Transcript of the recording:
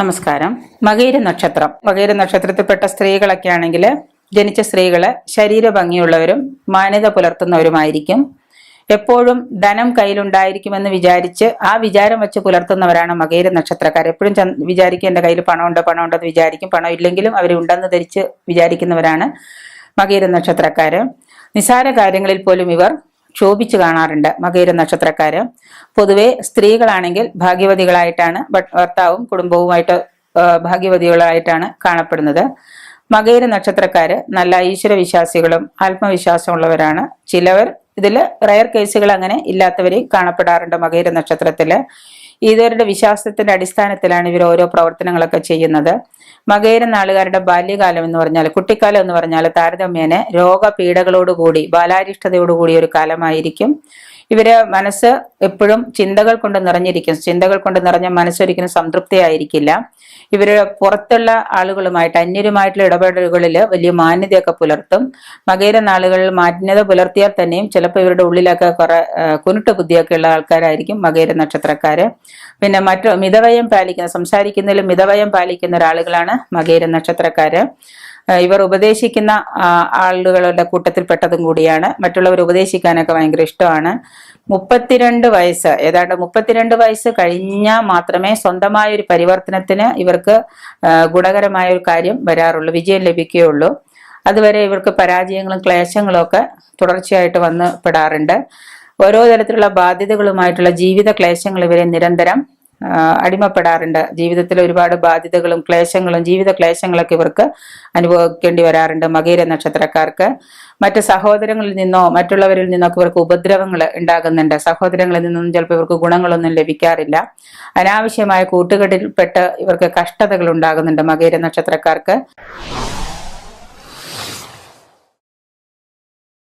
നമസ്കാരം. മകീര നക്ഷത്രം. മകീര നക്ഷത്രത്തിൽപ്പെട്ട സ്ത്രീകളൊക്കെ ആണെങ്കിൽ ജനിച്ച സ്ത്രീകളെ ശരീരഭംഗിയുള്ളവരും മാന്യത പുലർത്തുന്നവരുമായിരിക്കും. എപ്പോഴും ധനം കയ്യിലുണ്ടായിരിക്കുമെന്ന് വിചാരിച്ച് ആ വിചാരം വെച്ച് പുലർത്തുന്നവരാണ് മകീര നക്ഷത്രക്കാർ. എപ്പോഴും വിചാരിക്കും എന്റെ കയ്യിൽ പണമുണ്ട്? പണമുണ്ടെന്ന് വിചാരിക്കും. പണം ഇല്ലെങ്കിലും അവർ ഉണ്ടെന്ന് ധരിച്ച് വിചാരിക്കുന്നവരാണ് മകീര നക്ഷത്രക്കാർ നിസാര കാര്യങ്ങളിൽ പോലും ഇവർ ക്ഷോഭിച്ചു കാണാറുണ്ട് മകയിര നക്ഷത്രക്കാര്. പൊതുവെ സ്ത്രീകളാണെങ്കിൽ ഭാഗ്യവതികളായിട്ടാണ് ഭർത്താവും കുടുംബവുമായിട്ട് ഭാഗ്യവതികളായിട്ടാണ് കാണപ്പെടുന്നത്. മകയിര നക്ഷത്രക്കാര് നല്ല ഈശ്വര വിശ്വാസികളും ആത്മവിശ്വാസമുള്ളവരാണ്. ചിലവർ ഇതിൽ റയർ കേസുകൾ അങ്ങനെ ഇല്ലാത്തവരെയും കാണപ്പെടാറുണ്ട് മകയിര നക്ഷത്രത്തിൽ. ഇവരുടെ വിശ്വാസത്തിന്റെ അടിസ്ഥാനത്തിലാണ് ഇവർ ഓരോ പ്രവർത്തനങ്ങളൊക്കെ ചെയ്യുന്നത്. മകേര നാളുകാരുടെ ബാല്യകാലം എന്ന് പറഞ്ഞാൽ കുട്ടിക്കാലം എന്ന് പറഞ്ഞാൽ താരതമ്യേന രോഗപീഠകളോടുകൂടി ബാലാരിഷ്ടതയോടുകൂടി ഒരു കാലമായിരിക്കും. ഇവർ മനസ്സ് എപ്പോഴും ചിന്തകൾ കൊണ്ട് നിറഞ്ഞിരിക്കും. ചിന്തകൾ കൊണ്ട് നിറഞ്ഞ മനസ്സൊരിക്കലും സംതൃപ്തിയായിരിക്കില്ല. ഇവർ പുറത്തുള്ള ആളുകളുമായിട്ട് അന്യരുമായിട്ടുള്ള ഇടപെടലുകളിൽ വലിയ മാന്യതയൊക്കെ പുലർത്തും. മകേര നാളുകളിൽ മാന്യത പുലർത്തിയാൽ തന്നെയും ചിലപ്പോൾ ഇവരുടെ ഉള്ളിലൊക്കെ കുറെ കുരുട്ട് ബുദ്ധിയൊക്കെ ഉള്ള ആൾക്കാരായിരിക്കും മകേര നക്ഷത്രക്കാര്. പിന്നെ മറ്റു മിതവയം പാലിക്കുന്ന സംസാരിക്കുന്നതിൽ മിതവയം പാലിക്കുന്ന ഒരാളുകളാണ് മകേര നക്ഷത്രക്കാര്. ഇവർ ഉപദേശിക്കുന്ന ആളുകളുടെ കൂട്ടത്തിൽപ്പെട്ടതും കൂടിയാണ്. മറ്റുള്ളവർ ഉപദേശിക്കാനൊക്കെ ഭയങ്കര ഇഷ്ടമാണ്. മുപ്പത്തിരണ്ട് വയസ്സ് ഏതാണ്ട് മുപ്പത്തിരണ്ട് വയസ്സ് കഴിഞ്ഞാൽ മാത്രമേ സ്വന്തമായ ഒരു പരിവർത്തനത്തിന് ഇവർക്ക് ഗുണകരമായ ഒരു കാര്യം വരാറുള്ളൂ വിജയം ലഭിക്കുകയുള്ളൂ. അതുവരെ ഇവർക്ക് പരാജയങ്ങളും ക്ലേശങ്ങളും ഒക്കെ തുടർച്ചയായിട്ട് വന്ന് പെടാറുണ്ട്. ഓരോ തരത്തിലുള്ള ബാധ്യതകളുമായിട്ടുള്ള ജീവിത ക്ലേശങ്ങൾ ഇവരെ നിരന്തരം അടിമപ്പെടാറുണ്ട്. ജീവിതത്തിൽ ഒരുപാട് ബാധ്യതകളും ക്ലേശങ്ങളും ജീവിത ക്ലേശങ്ങളൊക്കെ ഇവർക്ക് അനുഭവിക്കേണ്ടി വരാറുണ്ട് മകീര നക്ഷത്രക്കാർക്ക്. മറ്റ് സഹോദരങ്ങളിൽ നിന്നോ മറ്റുള്ളവരിൽ നിന്നോ ഇവർക്ക് ഉപദ്രവങ്ങൾ ഉണ്ടാകുന്നുണ്ട്. സഹോദരങ്ങളിൽ നിന്നും ചിലപ്പോൾ ഇവർക്ക് ഗുണങ്ങളൊന്നും ലഭിക്കാറില്ല. അനാവശ്യമായ കൂട്ടുകെട്ടിൽപ്പെട്ട് ഇവർക്ക് കഷ്ടതകൾ ഉണ്ടാകുന്നുണ്ട് മകീര നക്ഷത്രക്കാർക്ക്.